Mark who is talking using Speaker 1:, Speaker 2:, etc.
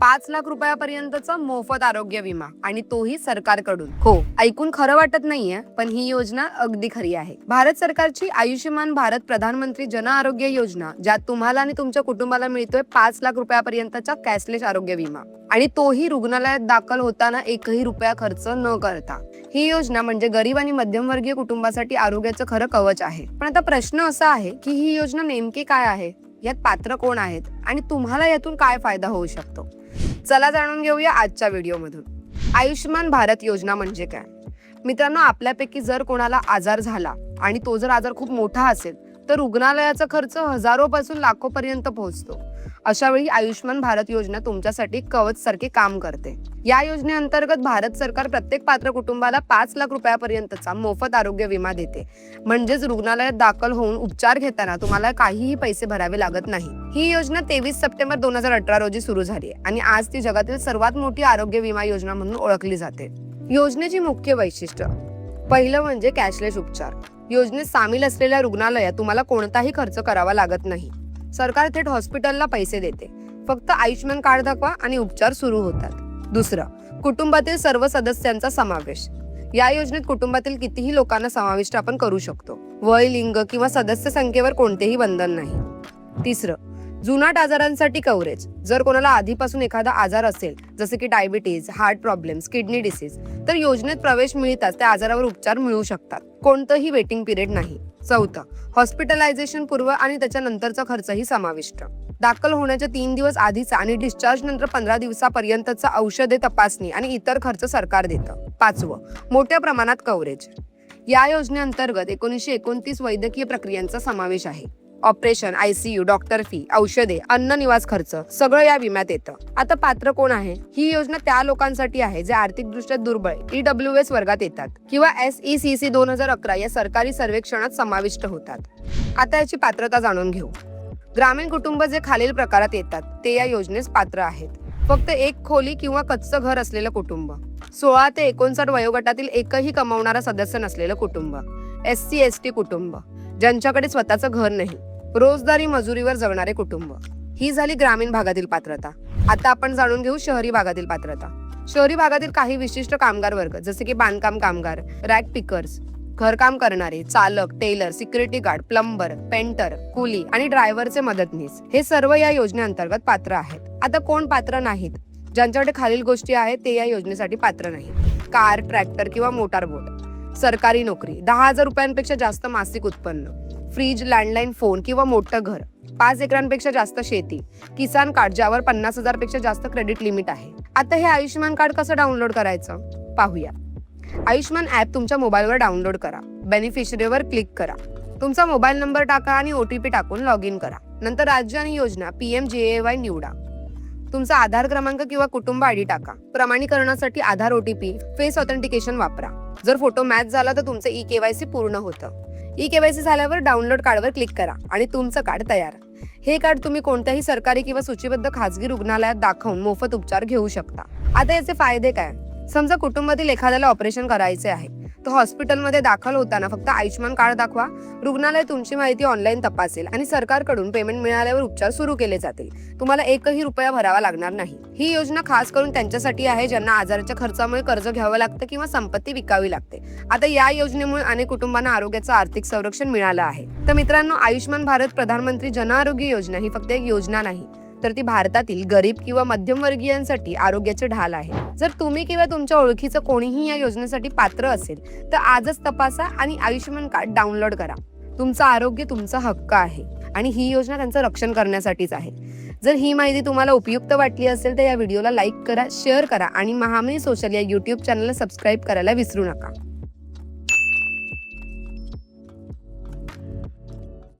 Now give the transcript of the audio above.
Speaker 1: पाच लाख रुपयापर्यंतचा मोफत आरोग्य विमा आणि तोही सरकारकडून. हो ऐकून खरं वाटत नाहीये पण ही योजना अगदी खरी आहे. भारत सरकारची आयुष्यमान भारत प्रधानमंत्री जन आरोग्य योजना ज्यात तुम्हाला आणि तुमच्या कुटुंबाला मिळतोय पाच लाख रुपयापर्यंतचा कॅशलेस आरोग्य विमा. आणि तोही रुग्णालयात दाखल होताना एकही रुपया खर्च न करता. ही योजना म्हणजे गरीब आणि मध्यमवर्गीय कुटुंबासाठी आरोग्याचं खरं कवच आहे. पण आता प्रश्न असा आहे की ही योजना नेमकी काय आहे? यात पात्र कोण आहेत आणि तुम्हाला यातून काय फायदा होऊ शकतो? चला जाणून घेऊया आजच्या व्हिडिओमधून. आयुष्यमान भारत योजना म्हणजे काय? मित्रांनो आपल्यापैकी जर कोणाला आजार झाला आणि तो जर आजार खूप मोठा असेल तर रुग्णालयाचा खर्च हजारोपासून लाखोपर्यंत पोहोचतो. अशा वेळी आयुष्यमान भारत योजना तुमच्यासाठी कवच सारखे काम करते. या योजनेअंतर्गत भारत सरकार प्रत्येक पात्र कुटुंबाला पाच लाख रुपयापर्यंतचा मोफत आरोग्य विमा देते. म्हणजेच रुग्णालयात दाखल होऊन उपचार घेताना तुम्हाला काहीही पैसे भरावे लागत नाही. ही योजना तेवीस सप्टेंबर दोन हजार अठरा रोजी सुरू झाली आहे आणि आज ती जगातील सर्वात मोठी आरोग्य विमा योजना म्हणून ओळखली जाते. योजनेची मुख्य वैशिष्ट्य पहिलं म्हणजे कॅशलेस उपचार. योजनेत सामील असलेल्या रुग्णालयात तुम्हाला कोणताही खर्च करावा लागत नाही. सरकार थेट हॉस्पिटलला पैसे देते. फक्त आयुष्यमान कार्ड दाखवा आणि उपचार सुरू होतात. दुसरं कुटुंबातील सर्व सदस्यांचा समावेश. या योजनेत कुटुंबातील कितीही लोकांना समाविष्ट आपण करू शकतो. वय लिंग किंवा सदस्य संख्येवर कोणतेही बंधन नाही. तिसरं जुनाट आजारांसाठी कव्हरेज जर कोणाला आधीपासून एखादा आजार असेल जसे की diabetes heart problems kidney disease तर योजनेत प्रवेश मिळताच त्या आजारावर उपचार मिळू शकतात. कोणतंही वेटिंग पिरियड नाही. चौथं हॉस्पिटलायझेशन पूर्व आणि त्याच्यानंतरचा खर्चही समाविष्ट. दाखल होण्याच्या तीन दिवस आधीचा आणि डिस्चार्ज नंतर पंधरा दिवसापर्यंतचा औषधे तपासणी आणि इतर खर्च सरकार देतं. पाचवं मोठ्या प्रमाणात कव्हरेज या योजनेअंतर्गत एकोणीसशे एकोणतीस वैद्यकीय प्रक्रियांचा समावेश आहे. ऑपरेशन आयसीयू डॉक्टर फी औषधे अन्न निवास खर्च सगळं या विम्यात येतं. आता पात्र कोण आहे? ही योजना त्या लोकांसाठी आहे जे आर्थिकदृष्ट्या दुर्बळ ईडब्ल्यू एस वर्गात येतात किंवा एस ई सी सी दोन हजार अकरा या सरकारी सर्वेक्षणात समाविष्ट होतात. आता याची पात्रता जाणून घेऊ. ग्रामीण कुटुंब जे खालील प्रकारात येतात ते या योजनेस पात्र आहेत. फक्त एक खोली किंवा कच्चं घर असलेलं कुटुंब. सोळा ते एकोणसाठ वयोगटातील एकही कमावणारा सदस्य नसलेलं कुटुंब. एस सी एस टी कुटुंब. ज्यांच्याकडे स्वतःचं घर नाही रोजदारी मजुरीवर जगणारे कुटुंब. ही झाली ग्रामीण भागातील पात्रता. आता आपण जाणून घेऊ शहरी भागातील पात्रता. शहरी भागातील काही विशिष्ट कामगार वर्ग जसे की बांधकाम कामगार रॅक पिकर्स घरकाम करणारे चालक tailor security guard plumber painter कुली आणि ड्रायव्हरचे मदतनीस हे सर्व या योजनेअंतर्गत पात्र आहेत. आता कोण पात्र नाहीत? ज्यांच्याकडे खालील गोष्टी आहेत ते या योजनेसाठी पात्र नाहीत. कार ट्रॅक्टर किंवा मोटार बोट. सरकारी नोकरी दहा हजार रुपयांपेक्षा जास्त मासिक उत्पन्न फ्रीज लँडलाईन फोन किंवा मोठं घर पाच एकरांपेक्षा जास्त शेती किसान कार्ड ज्यावर पन्नास हजारपेक्षा जास्त क्रेडिट लिमिट आहे. आता हे आयुष्यमान कार्ड कसं डाउनलोड करायचं? पाहूया. आयुष्यमान ऍप तुमच्या मोबाईलवर डाउनलोड करा. बेनिफिशरीवर क्लिक करा. तुमचा मोबाईल नंबर टाका आणि ओटीपी टाकून लॉग इन करा. नंतर राज्य आणि योजना पी एम जे ए वाय निवडा. तुमचा आधार क्रमांक किंवा कुटुंब आयडी टाका. प्रमाणीकरणासाठी आधार ओटीपी फेस ऑथेंटिकेशन वापरा. जर फोटो मॅच झाला तर तुमचं ई केवायसी पूर्ण होतं. ई केवायसी झाल्यावर डाउनलोड कार्डवर क्लिक करा आणि तुमचं कार्ड तयार. हे कार्ड तुम्ही कोणत्याही सरकारी किंवा सूचीबद्ध खासगी रुग्णालयात दाखवून मोफत उपचार घेऊ शकता. आता याचे फायदे काय? समजा कुटुंबातील एखाद्याला ऑपरेशन करायचे आहे तर हॉस्पिटलमध्ये दाखल होताना फक्त आयुष्यमान कार्ड दाखवा रुग्णालय तुमची माहिती ऑनलाईन तपासेल आणि सरकारकडून पेमेंट मिळाल्यावर उपचार सुरू केले जातील. तुम्हाला एकही रुपया भरावा लागणार नाही. ही योजना खास करून त्यांच्यासाठी आहे ज्यांना आजाराच्या खर्चामुळे कर्ज घ्यावं लागतं किंवा संपत्ती विकावी लागते. आता या योजनेमुळे अनेक कुटुंबांना आरोग्याचं आर्थिक संरक्षण मिळालं आहे. तर मित्रांनो आयुष्यमान भारत प्रधानमंत्री जन आरोग्य योजना ही फक्त एक योजना नाही तर ती भारतातील गरीब किंवा मध्यमवर्गीयांसाठी आरोग्याचे ढाल आहे. जर तुम्ही किंवा तुमच्या ओळखीचं कोणीही या योजनेसाठी पात्र असेल तर आजच तपासा आणि आयुष्यमान कार्ड डाउनलोड करा. तुमचं आरोग्य तुमचा हक्क आहे आणि ही योजना त्यांचं रक्षण करण्यासाठीच आहे. जर ही माहिती तुम्हाला उपयुक्त वाटली असेल तर या व्हिडिओला लाईक करा शेअर करा आणि महामनी सोशल या युट्यूब चॅनलला सबस्क्राईब करायला विसरू नका.